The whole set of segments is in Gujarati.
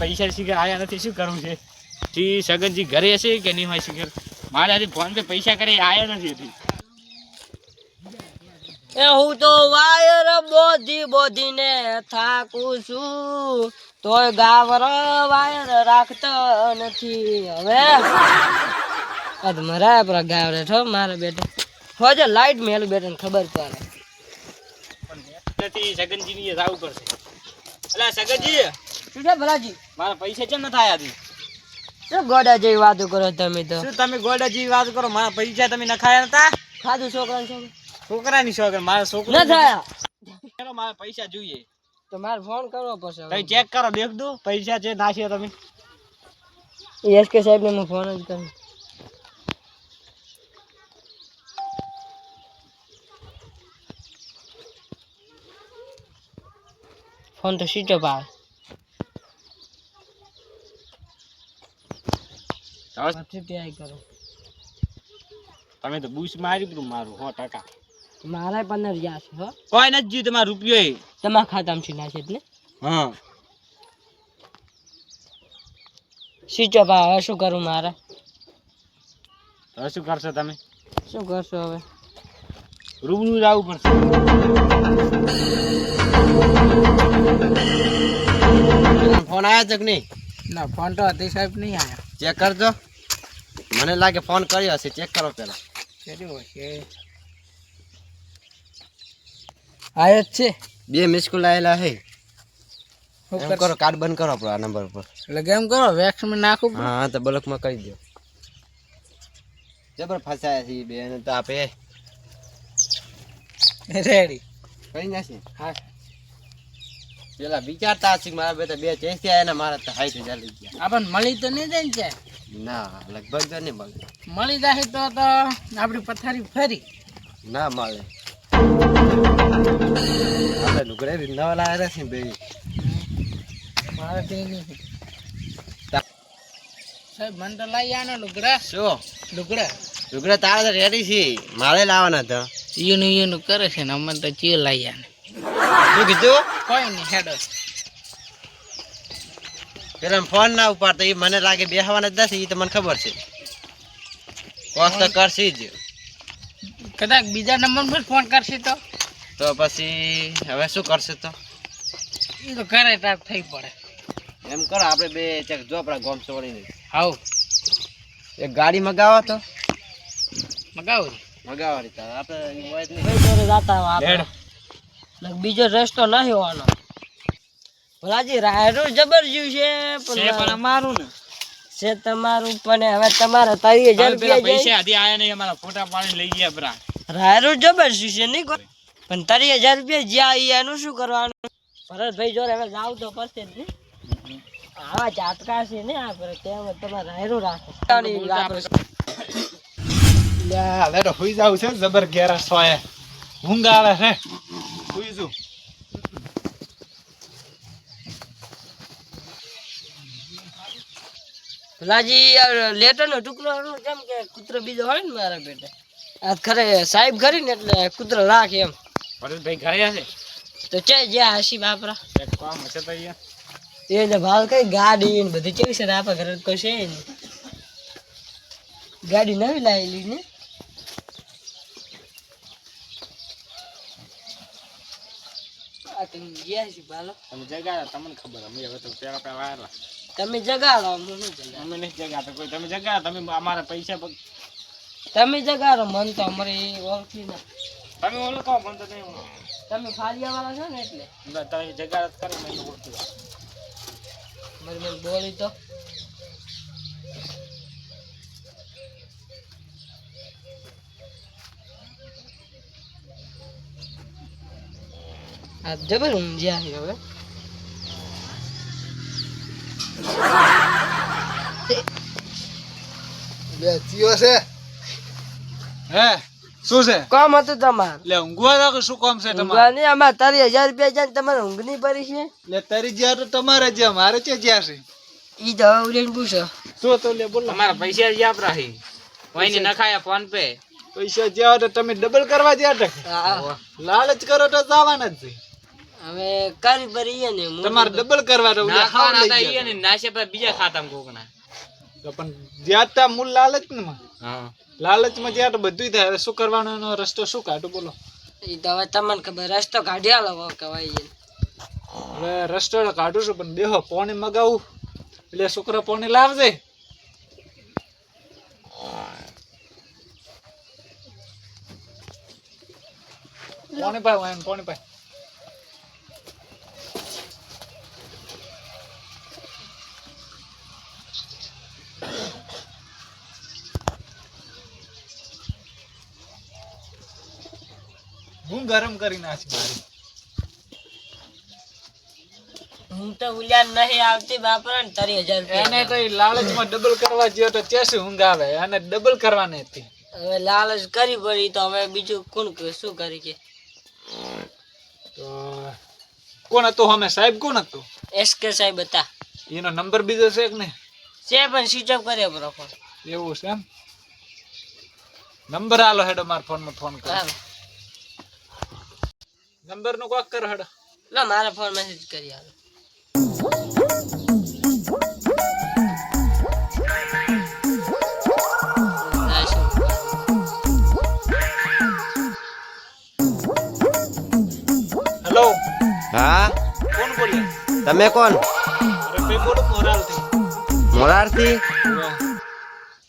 પૈસા શીખર આયા નથી શું કરવું છે? જી સગનજી ઘરે હશે કે નહીં હોય શીખર? મારા ફોન પે પૈસા કરે આયા નથી હતી એ હું તો વાયર બોધી બોધીને થાકું છું. તોય ગાવર વાયર રાખતો નથી. હવે? આ તો મરાયા પર ગાવરે છો મારા બેટા. હોજે લાઈટ મેલું બેટા ખબર પડે. નથી સગનજી ની જવું પડશે અલા સગનજી! શું છે ભલાજી. મારા પૈસા કેમ નથી આયા હજી? શું ગોડા જેવી વાતો કરો તમે તો? શું તમે ગોડા જેવી વાત કરો? મારા પૈસા તમે નખાયા નતા? ખાધું છોકરા છોકરા ની છોકરા મારા છોકરા ન થયા. ચલો મારા પૈસા જોઈએ. તો મારે ફોન કરવો પડશે તમે ચેક કરો દેખ દો પૈસા છે નાખ્યા તમે. એસ કે સાહેબ ને હું ફોન જ કરું. ફોન તો સ્વિચ ઓફ આવે પછી ટ્રાય કરો તમે તો બુશ મારી દીધું મારું હો ટકા. મારા પંદર ગયા છે હો. કોઈ નથી જીવ તમારા રૂપિયો તમારા ખાતામાં છે નાખે એટલે હા. સ્વિચ ઓફ હવે શું કરું મારે? હવે શું કરશો તમે? શું કરશો હવે? રૂબરૂ જવું પડશે. ફોન આવ્યો છે કે નહીં? ના ફોન તો હતી સાહેબ નહીં આવ્યો. ચેક કરજો. મને લાગે ફોન કર્યો હશે ચેક કરો પેલા કર્યો જ છે. બે મિસ કોલ આવેલા હે. એમ કરો કાર્ડ બંધ કરો આપણો આ નંબર પર. એટલે એમ કરો વેક્સમાં નાખું હા તો બ્લોકમાં કરી દો. જબર ફસાયા છે બે ને તો આપે રેડી કઈ નાખી હા. પેલા વિચારતા હશે મારા બે બે ચેન્જ થયા એના મારા તો હાઈ હજાર લઈ ગયા. આપણ મળી તો નહીં જાય ને ના લગભગ તો નહીં મળે. મળી જાય તો તો આપણી પથારી ફરી. ના મળે. આપણે લુગડે નવા લાવ્યા છે બે મારે તે નહીં. સાહેબ મને તો લઈ આનો લુગડા. શું? લુગડા. લુગડા તારા તો રેડી છે. મારે લાવવાના હતા. ઈનું ઈનું કરે છે ને અમને તો ચીર લઈ આને. શું કીધું? કોઈ નહીં હેડો પેલા ફોન ના ઉપાડતો એ મને લાગે બેહવાના જ નથી એ તો મને ખબર છે. કોસ તો કરશે જ. કદાચ બીજા નંબર પર ફોન કરશે તો? તો પછી હવે શું કરશે તો? એ તો ઘરે તાપ થઈ પડે. એમ કરો આપણે બે ચેક જો આપણા ગોમ છોડીને. હાઉ. એક ગાડી મગાવો તો. મગાવો મગાવો રીતા આપણે હોય જ નહીં. બીજો રસ્તો નહીં હોવાનો. ભલાજી રાયડું જબર છે છે પણ પણ અમારું ને. છે તમારું પણ હવે તમારે ત્રીસ હજાર રૂપિયા પૈસા હજી આયા નહીં અમારા ફોટા પાડી લઈ ગયા બરા રાયડું જબર છે નહીં પણ ત્રીસ હજાર રૂપિયા જ્યાં ઈ એનું શું કરવાનું? ભરતભાઈ જોડે હવે જાવ તો પડશે જ નહીં. આવા ચાટકા છે ને આપણે તેમ તમારે રાયડું રાખો. લે તો હુઈ જાવ છે જબર ઘેરા સોય. ઊંઘ આવે છે. હુઈ જુ ભલાજી લેટર નો ટુકડો જેમ કે કૂતરો બીજો હોય ને મારા બેટા. આ ખરે સાહેબ ખરી ને એટલે કૂતરો રાખ એમ. ભરતભાઈ ઘરે હશે? તો ચે જ્યાં હસી બાપરા? કામ હશે તો અહીંયા. એને ભાવ કઈ ગાડી ને બધી કેવી છે ને આપણા ઘરે કશે ગાડી નવી લાવેલી ને? આ તમે ગયા છે ભાલો. તમે જગાડો તમને ખબર અમે હવે તો પેલા પેલા વાયરલા તમે જગાડો હું નહીં જગાડું. અમે નહીં જગાડતા કોઈ તમે જગાડો તમે અમારા પૈસા તમે જગાડો મન તો અમારે એ ઓળખી ના. તમે ઓળખો મને તો નહીં તમે ફાલિયા વાળા છો ને એટલે. તમે જગાડત કરો મને ઓળખી. મારી મને બોલી તો. આ જબર ઊંઝ્યા છે હવે. હે શું છે? કોમ હતું તમારે. એટલે ઊંઘવા કે શું કામ છે ઊંઘવાની આમાં તારી હજાર રૂપિયા જાય ને તમારે ઊંઘ નહીં પડી છે? એટલે તારી જ્યાં તો તમારે જ્યાં મારે છે જ્યાં છે. ઈ તો ઉડીને પૂછો. શું તો લે બોલો તમારા પૈસા જ આપરા હી કોઈને નખાયા ફોન પે? પૈસા જ્યાં તો તમે ડબલ કરવા જ્યાં તો હા. લાલચ કરો તો જવાના જ છે. હવે કરી ભરીએ ને તમારે ડબલ કરવા તો નાખવાના હતા ઈએ ને નાશે પર બીજા ખાતામાં કોકના. પણ જ્યાં ત્યાં મૂળ લાલચ ને માં. હા. લાલચમાં જ્યાં તો બધું થાય. હવે શું કરવાનો એનો રસ્તો શું કાઢું બોલો. ઈ તો હવે તમને ખબર રસ્તો કાઢી આલો કહેવાય હવે રસ્તો કાઢું છું પણ દેહો પોણી મગાવું. એટલે છોકરો પોણી લાવજે. કોની પાસે કોની પોણી હું ગરમ કરી નાખી મારી. હું તો ઉલ્યાન નહીં આવતી બાપરા ને તારી હજાર એને તો ઈ લાલચમાં ડબલ કરવા જ્યો તો ચેસ ઊંઘ આવે અને ડબલ કરવાની હતી. હવે લાલચ કરી પડી તો હવે બીજું કોણ? શું કરી કે? તો કોણ હતું અમે? સાહેબ કોણ હતું? એસ કે સાહેબ હતા. એનો નંબર બીજો છે કે નહીં? છે પણ સ્વિચ ઓફ કર્યો બરો ફોન એવું છે એમ? નંબર આલો હેડો મારા ફોનમાં ફોન કરો. નંબરનું કોક કરો હડ. લા મારા ફોન મેસેજ કરી આલો. હેલો હા? કોણ બોલે તમે કોણ? અરે ભાઈ બોલું મોરાલથી મોરારથી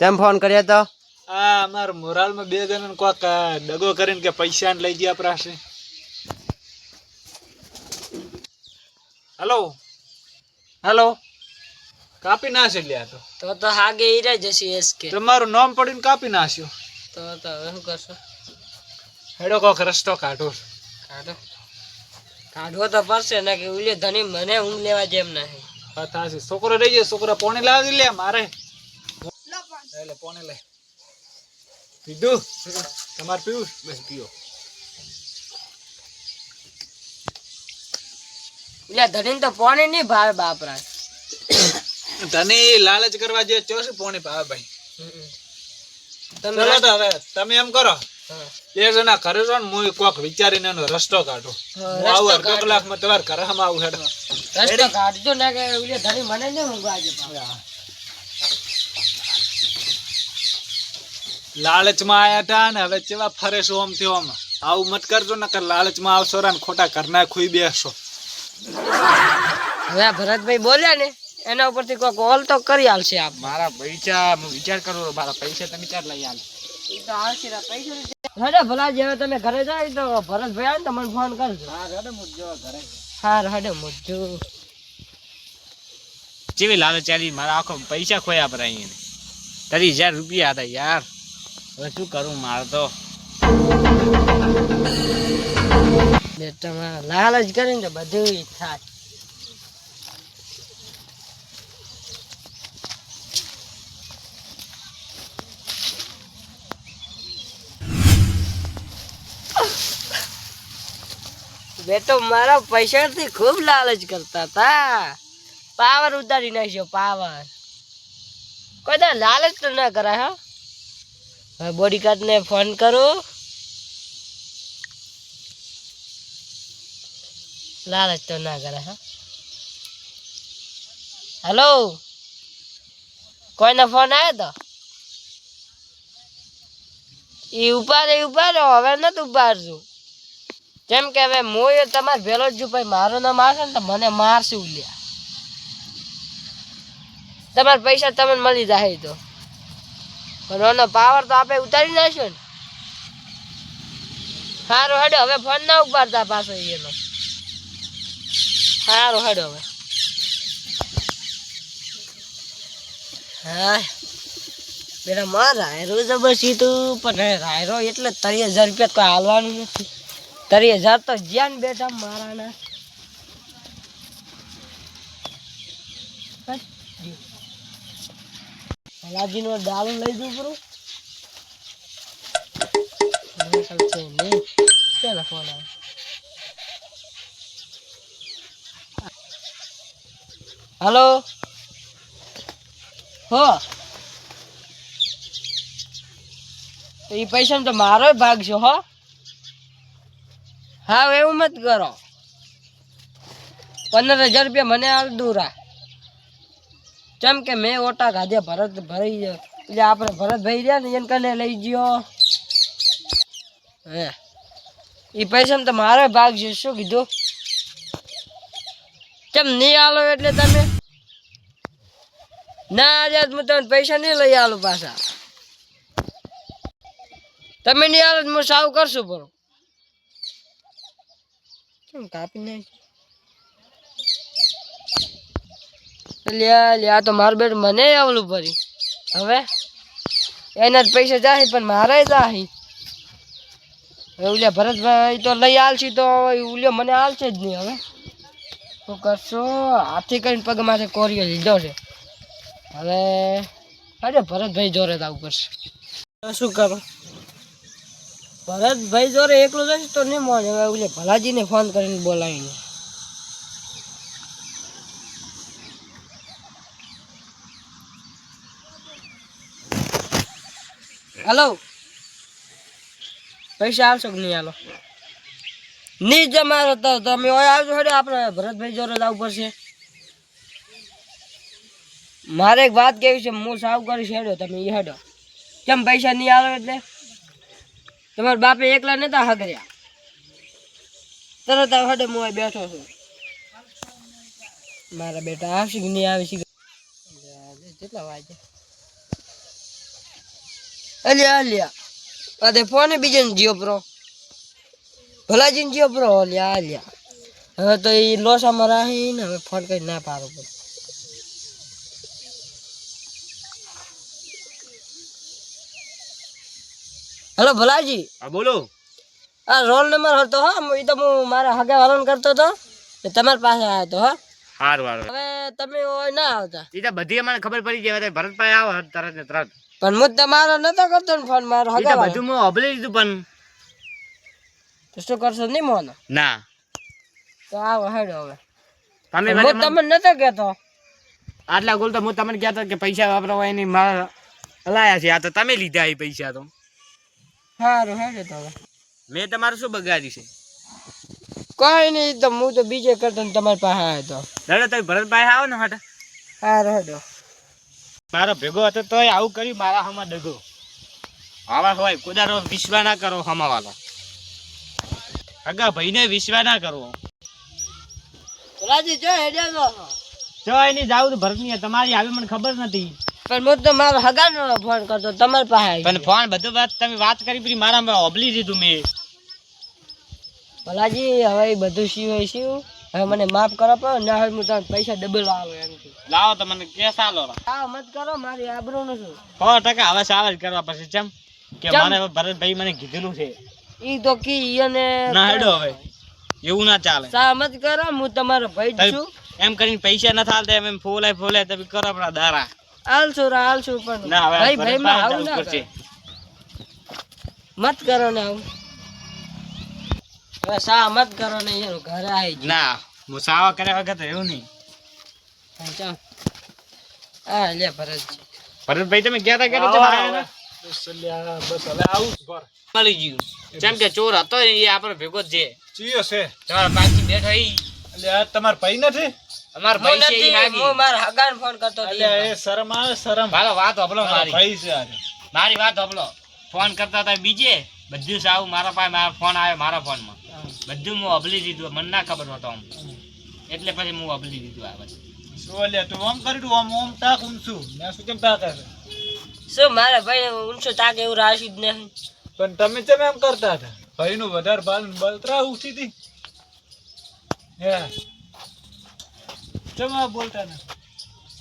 તેમ ફોન કર્યો તો? આ અમાર મોરાલમાં બે જણ કોક ડગો દગો કરીને કે પૈસા લઈ ગયા પ્રાસે હેલો. હેલો. કાપી નાશે લ્યા તો. તો તો હાગે ઈરા જશે એસ કે તમારું નામ પડીને કાપી નાખ્યો. તો તો હવે શું કરશો? હેડો કોક રસ્તો કાઢો. કાઢો. કાઢવો તો પડશે ને કે ઉલે ધણી મને ઊંઘ લેવા જેમ નહીં. હાચી. છોકરો રહી ગયો છોકરો પોણી લાવી લે મારે. એટલે પોણી લે. પીધું? તમારે પીવું? બસ પીઓ. એટલે ધણી તો પોણી નહીં ભાવે બાપરા ધણી લાલચ કરવા જે ચોસી પોણી ભાવે ભાઈ. તમે તો હવે તમે એમ કરો. બે જણા ઘરે છો ને હું કોક વિચારીને એનો રસ્તો કાઢો. આવું અડધો કલાકમાં તમારે ઘરે હમ આવું હેડો રસ્તો કાઢજો ને કે ધણી મને ને ઊંઘવા આજે. લાલચમાં આયા હતા ને હવે ચેવા ફરે છો આમ થયો આમ આવું મત કરજો ને કે લાલચમાં આવશો ને ખોટા ઘરના ખોઈ બેસશો. હવે આ ભરતભાઈ બોલ્યા ને એના ઉપરથી કોઈ કોલ તો કરી આલશે આપ. મારા પૈસા હું વિચાર કરું મારા પૈસા તમે ચાર લઈ આલ? હડે ભલા જેવા તમે ઘરે જાય તો ભરતભાઈ આવે ને તો મને ફોન કરજો. હા હડે મુજો જેવી લાલચ ચાલી મારા આખો પૈસા ખોયા પર અહીંયા તારી હજાર રૂપિયા હતા યાર. હવે શું કરું મારે તો. બેટા મારા લાલચ કરીને તો બધું થાય. બેટો, મારા પૈસાથી ખૂબ લાલચ કરતા હતા પાવર ઉતારી નાખ્યો, પાવર. કોઈ લાલચ તો ના કરાય, હા. ને ફોન કરો. લાલચ તો ના કરે, હા. હેલો કોઈનો ફોન આવ્યો તો? એ ઉપાડે ઉપાડો હવે નથી ઉપાડશું જેમ કે હવે મોયો તમારે ભેલો જ ભાઈ, મારો ના આવશે ને તો મને મારશું ઉલ્યા તમારા પૈસા તમને મળી જાય તો. પણ એનો પાવર તો આપણે ઉતારી નાખ્યો ને. સારું હેડો, હવે ફોન ના ઉપાડતા પાછો એનો. સારું હાડો હવે. હા બેટા માં રાયરો જબરસી તું, પણ રાયરો એટલે તરી હજાર રૂપિયા કોઈ હાલવાનું નથી. તરી હજાર તો જ્યાં બેટા મારાના. લાજી નો ડાળું લઈ જવું પૂરું ચાલો ફોન આવે? હલો? હો? તો એ પૈસા તો મારો ભાગ છે, હો? હા એવું મત કરો. પંદર હજાર રૂપિયા મને હાલ દૂરા. ચમ કે મેં ઓટા ખાધે ભરત ભરાઈ ગયો. એટલે આપણે ભરતભાઈ રહ્યા ને, એને કને લઈ ગયો? હે. એ પૈસા તો મારો ભાગ છે, શું કીધું? કેમ નહીં આલો એટલે તમે? ના આજે હું તમને પૈસા નહીં લઈ આલું પાછા. તમે નહીં આલો તો હું સાવ કરશું કેમ કાપી નાખી? લ્યા લ્યા તો મારું બેટ મને આવલું પડી હવે? એના જ પૈસા જાય પણ મારે જાય ઉલ્યા ભરતભાઈ તો લઈ આલશી તો ઉલ્યો મને આલશે જ નહીં હવે. શું કરશો? હાથી કરીને પગ માથે કોરિયો લીધો છે. હવે અરે ભરતભાઈ જોરે જ આવું કરશે. શું કરો? ભરતભાઈ જોરે એકલો જશે તો નહીં મોને હવે ઓલે ભલાજીને ફોન કરીને બોલાવીને. હેલો. પૈસા આવશો કે નહીં હાલો? નહીં જમારો તો તમે ઓય આવજો હેડો, આપણે ભરતભાઈ જોડે જ આવવું પડશે. મારે એક વાત કેવી છે, હું સાવ કરીશ હેડો તમે એ હેડો. કેમ પૈસા નહીં આવે એટલે? તમારા બાપે એકલા નતા હગર્યા. તરત આવ હું બેઠો છું. મારા બેટા આવશે કે નહીં આવે છે કેટલા વાગે? અલ્યા અલ્યા. અરે ફોને બીજે જીઓ પ્રો. ભલાજીને જીઓ પ્રો અલ્યા અલ્યા હવે તો એ લોસામાં રાહી ને હવે ફોન કરી ના પાડો પડે હેલો ભલાજી. હા બોલો. આ રોલ નંબર હતો હા એ તો હું મારા હગા વાલન કરતો હતો. તમારી પાસે આવ્યો હતો હા. સારું સારું હવે તમે ના આવતા. એ તો બધી અમારે ખબર પડી જાય ભરતભાઈ આવો તરત ને તરત. પણ હું તમારો નતો કરતો ને ફોન મારો હગા બધું હું અભલી લીધું પણ. તો શું કરશો? નહીં મોનો? ના. તો આવો હેડો હવે. તમે મને- તમને નતો કહેતો. આટલા ગોલ તો હું તમને કહેતો કે પૈસા વાપરવા એની મારા લાયા છે. આ તો તમે લીધા એ પૈસા તો. સારું હેડો તો હવે. મેં તમારું શું બગાડ્યું છે? કઈ નહીં તો હું તો બીજે કરતો ને તમારી પાસે આવ્યો તો. દાદા તમે ભરતભાઈ આવો ને હાટા. સારું હેડો. મારો ભેગો હતો તોય આવું કર્યું મારા હમા ડગો. આવા હોય કુદારો વિશ્વા ના કરો હમાવાલો. અગા ભાઈને વિશ્વા ના કરવો રાજી જો હેડ્યા જો એની જાવ તો ભરતની તમારી આવી મને ખબર નથી. પણ હું તો મારો હગાનો ફોન કરતો તમારી પાસે પણ ફોન બધું વાત તમે વાત કરી પછી મારા ઓબલી દીધું મેં. ભલાજી હવે બધું સિવાય શિવ. હવે મને માફ કરો પણ ના હોય હું તમને પૈસા ડબલ આવે એમ લાવો તો મને કેસ આલો. હા મત કરો મારી આબરૂ નું શું સો ટકા હવે સાવ જ કરવા પછી ચમ કે? મને ભરતભાઈ મને કીધેલું છે. ઈ તો કી અને ના હેડો હવે. એવું ના ચાલે. સા મત કરો હું તમારો ભાઈ છું. એમ કરીને પૈસા ના થાલતા એમ એમ ફોલે ફોલાય તમે કરો આપણા દારા. આલશું રા આલશું પણ. ના હવે ભાઈ ભાઈ માં આવું ના જવું મત કરો ને આવું. હવે સા મત કરો ને યાર ઘરે આવી જ ના હું સાવા કર્યા વગર તો એવું નહીં. હા લે ભરત ભરતભાઈ તમે ગયા તા ક્યારે હતા? બસ હવે આવું જ મળી ગયું. જેમ કે ચોર હતો એ આપણો ભેગો જ છે. ચિયો છે. તમારા પાછી બેઠો ઈ. એટલે તમાર ભાઈ નથી? અમાર ભાઈ છે ઈ હાગી. હું મારા હગાને ફોન કરતો એટલે એ શરમ આવે શરમ. ભાલો વાત હોભળો મારી ભાઈ છે આજે. મારી વાત હોભળો. ફોન કરતા હતા બીજે. બધું સાવ મારા પાસે મારા ફોન આવ્યો મારા ફોનમાં બધું હું અબલી દીધું. મને ના ખબર હતો આમ. એટલે પછી હું અબલી દીધું આ પછી શું અલ્યા તું ઓમ કર્યું ઓમ ઓમ તાક ઊંચું. મેં શું કેમ તાકે છે શું મારા ભાઈ ઊંચો તાકે એવું રાશી જ નહીં. પણ તમે કેમ એમ કરતા હતા? ભાઈ નું વધારે બાલ બળતરા ઉઠી હતી? હે. કેમ આ બોલતા ના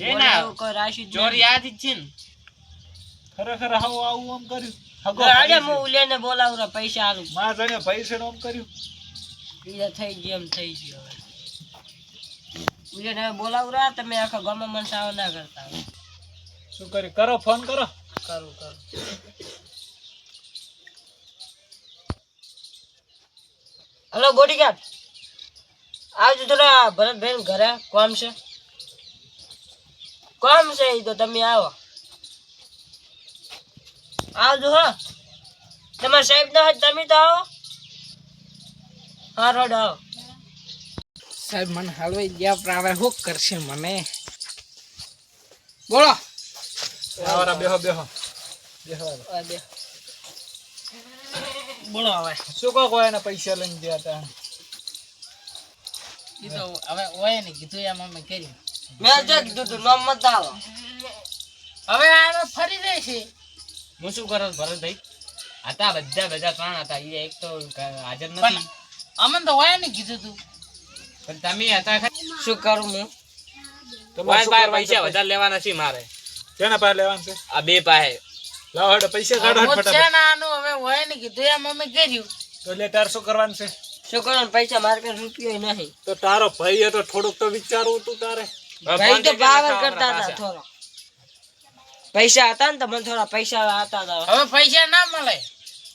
એના રાશી જ ચોરી નહીં. યાદ જ છે ને. ખરેખર આવું આવું આમ કર્યું? હગો આજે હું ઉલેને બોલાવું રે, પૈસા આલું. માં જાણે ભાઈ છે આમ કર્યું. બીજા થઈ ગયું એમ થઈ ગયું હવે. ઉલેને બોલાવું તમે આખા ગામમાં મન સાવ ના કરતા. શું કરી કરો ફોન કરો. કરું કરું. Hello, bodyguard. આવજો થોડા ભરતભાઈ ઘરે. કોમ છે? કોમ છે એ તો, તમે આવો. આવજો, હા. તમારા સાહેબ ના તમે તો આવો. હા, રોડ આવો. સાહેબ, મને હલવાઈ ગયા, પણ હવે શું કરશે મને? બોલો. આવરા બેહો બેહો બેહો. આ બે. બોલો હવે. શું કહો કોઈ એના પૈસા લઈને ગયા હતા? ઈ તો હવે ઓય ને કીધું એમ અમે કર્યું. મેં જે કીધું તું નામ મત આવો હવે આ ફરી જાય છે. હું શું કરો ભરતભાઈ હતા બધા બધા ત્રણ હતા એ એક તો હાજર નથી. અમને તો હોય ને કીધું તું. પણ તમે હતા ખરા. શું કરું હું? પાસે? વધારે લેવાના છે મારે. કેના પાસે લેવાનું છે? આ બે પાસે. લાવો હેડો પૈસા કાઢો હેડ હું છે ફટાફટ. ને આનું હવે હોય ને કીધું એમ અમે કર્યું. તો લે તાર શું કરવાનું છે? શું કરવાનું? પૈસા મારે પાસે રૂપિયો નહીં. તો તારો ભાઈ હતો થોડુંક તો વિચારવું તું તારે. ભાઈ તો પાવર કરતા હતા થોડો. પૈસા હતા ને તો મને થોડા પૈસા હતા હતા. હવે પૈસા ના મળે.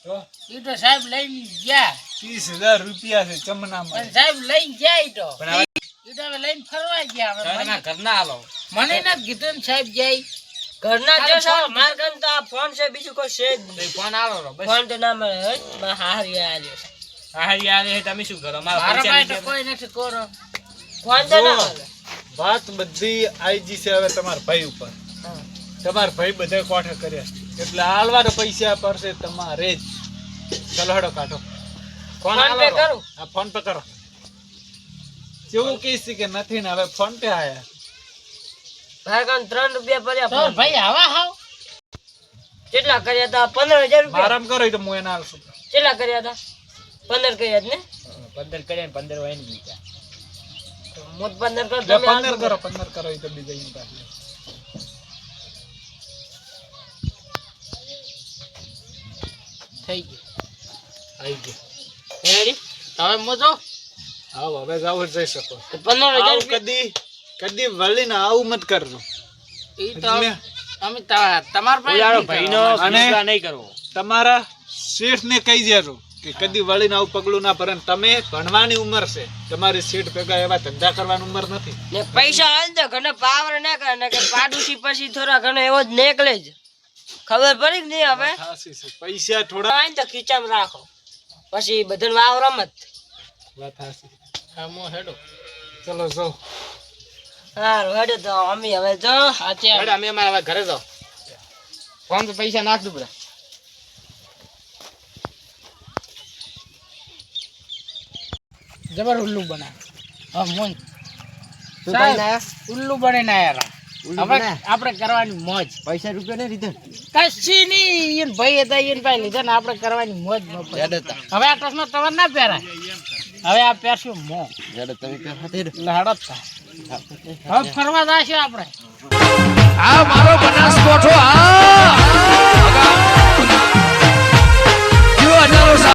તો? ઈ તો સાહેબ લઈને ગયા. ત્રીસ હજાર રૂપિયા છે ચમના પણ સાહેબ લઈને ગયા ઈ તો. ઈ તો લઈને ફરવા ગયા. ઘરના આલો મને નથી કીધું ને સાહેબ જાય. ઘરના જો સાહેબ મારા તો આ ફોન છે બીજું કોઈ છે જ ફોન આવો રો બસ. ફોન તો ના મળે હે હારી આલ્યો હારી આવે તમે શું કરો? મારા પૈસા કોઈ નથી કોરો. ફોન તો ના મળે. વાત બધી આઈજી છે હવે તમારા ભાઈ ઉપર. તમારા ભાઈ બધા કોઠા કર્યા એટલે હાલવાના પૈસા પડશે તમારે જ. ચલો હેડો કાઢો. ફોન પે. કરું? આ ફોન પે કરો. જેવું કહીશ કે નથી ને હવે ફોન પે આયા. મારા ત્રણ રૂપિયા પડ્યા ભાઈ હવા હાવ. કેટલા કર્યા હતા પંદર હજાર રૂપિયા. આરામ કરો તો હું એને આલશું કેટલા કર્યા હતા પંદર કર્યા ને? પંદર કર્યા ને પંદર હોય ને બીજા. હું પંદર કર તમે પંદર આટલું કરો પંદર કરો તો બીજા એની પાસે. થઈ ગયું. આવી ગયો. રેડી? હવે મોજો આવો હવે જાવ જઈ શકો. પંદર હજાર કદી. કદી વળીને આવું મત કરજો. એ તો અમે તમારા પાસે ભાઈનો અને- નહીં કરવો. તમારા શેઠ ને કહી દેજો કે કદી વળીને આવું પગલું ના ભરે તમે ભણવાની ઉંમર છે. તમારી શેઠ ભેગા એવા ધંધા કરવાની ઉંમર નથી. ને પૈસા આવે ને તો ઘણા પાવર ના કરે ને કે પાડોશી પછી થોડા ઘણો એવો જ નીકળે જ. ખબર પડી કે નહીં હવે? પૈસા થોડા આવે તો ખીચામાં રાખો. પછી બધાને વાવ રમત વાત હાસી હા, હેડો. ચલો જો. હારું હેડો તો અમે હવે જો હેડો, અમે અમારા ઘરે જાઓ. ફોન તો પૈસા નાખ દઉં બધા જબર ઉલ્લુ બના. હા મોન સાહેબ ઉલ્લુ બનીને આયા હવે આપણે કરવાની મોજ. પૈસા રૂપિયા નહીં લીધે? કશી નહીં ઈન ભાઈ હતા ઈન ભાઈ લીધા ને આપણે કરવાની મોજ ન હવે આ ટસનો તમારે ના પહેરાય. હવે આ પહેરશું મો. તમે લડત થાય. હવે ફરવા જશે આપણે. આ મારો બનાસકોઠો આ